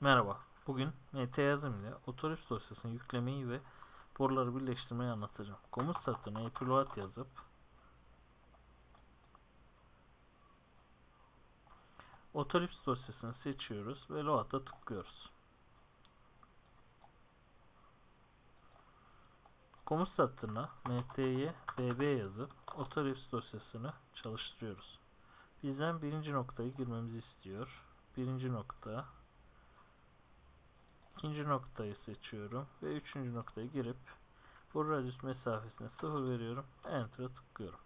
Merhaba. Bugün mt yazım ile otobüs dosyasını yüklemeyi ve boruları birleştirmeyi anlatacağım. Komut satırına epiload yazıp otobüs dosyasını seçiyoruz ve load'a tıklıyoruz. Komut satırına mt'ye bb yazıp otobüs dosyasını çalıştırıyoruz. Bizden birinci noktayı girmemizi istiyor. Birinci nokta ikinci noktayı seçiyorum ve üçüncü noktayı girip boru radius mesafesine 0 veriyorum. Enter'a tıklıyorum.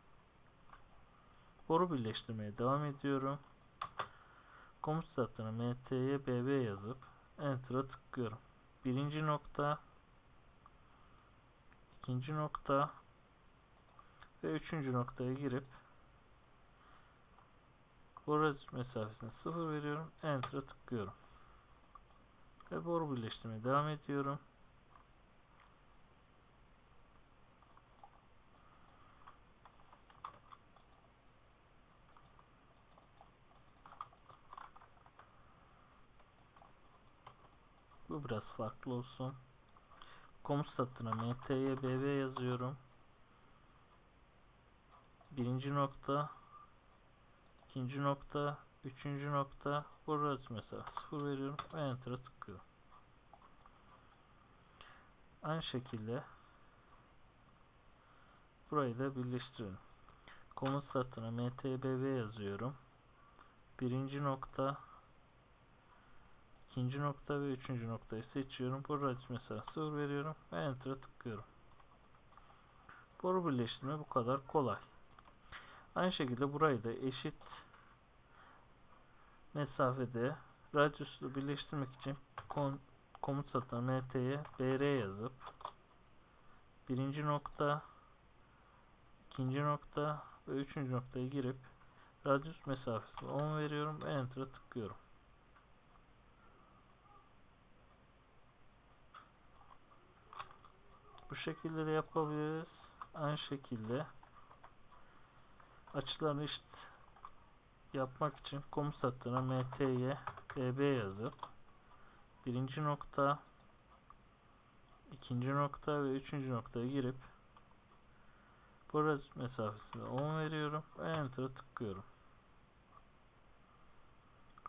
Boru birleştirmeye devam ediyorum. Komut satırına mt'ye bb yazıp Enter'a tıklıyorum. Birinci nokta ikinci nokta ve üçüncü noktaya girip boru radius mesafesine 0 veriyorum. Enter'a tıklıyorum ve boru birleştirmeye devam ediyorum. Bu biraz farklı olsun. Komut satırına mt'ye bb yazıyorum. Birinci nokta, ikinci nokta, üçüncü nokta, burası mesela sıfır veriyorum ve enter'a tıklıyorum. Aynı şekilde burayı da birleştirelim. Komut satırına mtbb yazıyorum. Birinci nokta, ikinci nokta ve üçüncü noktayı seçiyorum. Burada mesela sıfır veriyorum ve enter'a tıklıyorum. Boru birleştirme bu kadar kolay. Aynı şekilde burayı da eşit mesafede radyüsü birleştirmek için komut satırına mt'ye br yazıp birinci nokta ikinci nokta ve üçüncü noktaya girip radyüs mesafesi 10 veriyorum ve enter'a tıklıyorum. Bu şekilde de yapabiliriz. Aynı şekilde açılarını eşit yapmak için komut satırına mt'ye bb yazıp birinci nokta ikinci nokta ve üçüncü noktaya girip burası mesafesine 10 veriyorum ve enter'a tıklıyorum.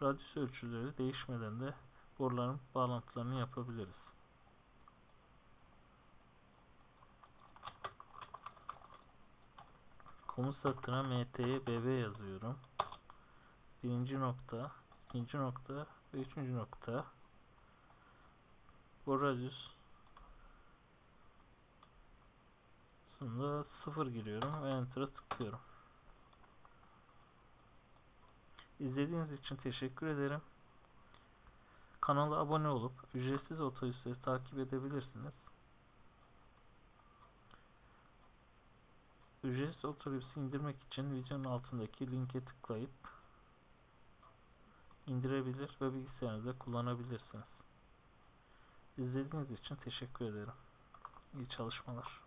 Radyüs ölçüleri değişmeden de boruların bağlantılarını yapabiliriz. Komut satırına mt'ye bb yazıyorum. Birinci nokta, ikinci nokta ve üçüncü nokta bu radius sonunda 0 giriyorum ve enter'a tıklıyorum. İzlediğiniz için teşekkür ederim. Kanala abone olup ücretsiz otobüsleri takip edebilirsiniz. Ücretsiz otobüsü indirmek için videonun altındaki linke tıklayıp indirebilir ve bilgisayarınızda kullanabilirsiniz. İzlediğiniz için teşekkür ederim. İyi çalışmalar.